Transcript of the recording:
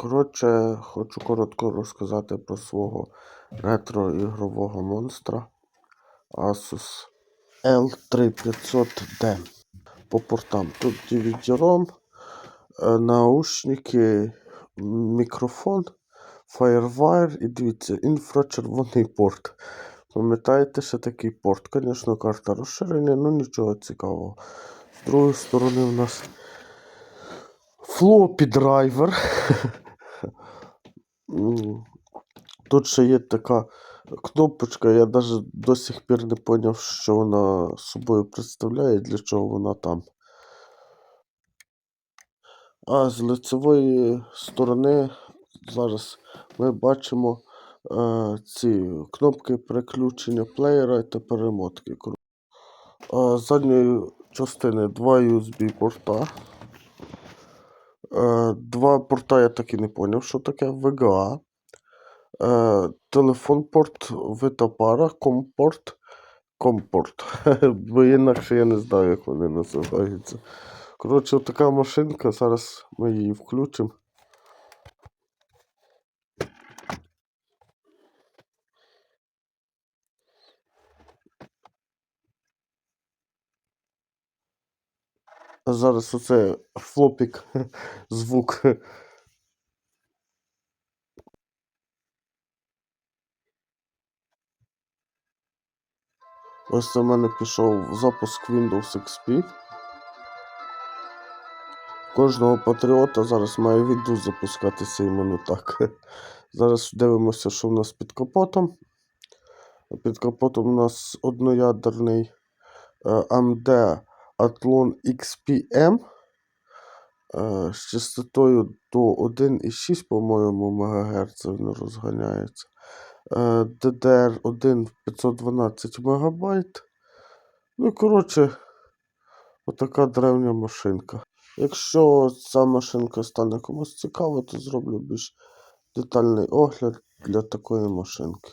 Коротше, хочу коротко розказати про свого ретро-ігрового монстра Asus L3500D. По портам тут DVD-ROM, е, наушники, мікрофон, Firewire і дивіться, інфрачервоний порт. Пам'ятаєте, ще такий порт? Звісно, карта розширення, ну нічого цікавого. З другої сторони у нас флопі драйвер. Тут ще є така кнопочка, я навіть до сих пір не зрозумів, що вона собою представляє, для чого вона там. А з лицевої сторони зараз ми бачимо е, ці кнопки переключення плеєра та перемотки. З задньої частини два USB порта. Е, два порта я так і не зрозумів, що таке VGA. Е, телефон порт, витопара, компорт, компорт. Бо інакше я не знаю, як вони називаються. Коротше, така машинка, зараз ми її включимо. Зараз оце флопік звук. Ось в мене пішов запуск Windows XP. Кожного патріота зараз має Windows запускатися іменно так. Зараз дивимося, що в нас під капотом. Під капотом у нас одноядерний е, AMD Athlon XPM е, з частотою до 1,6, по-моєму, МГц він розганяється. Е, DDR1 512 МБ. Ну коротше, отака древня машинка. Якщо ця машинка стане комусь цікава, то зроблю більш детальний огляд для такої машинки.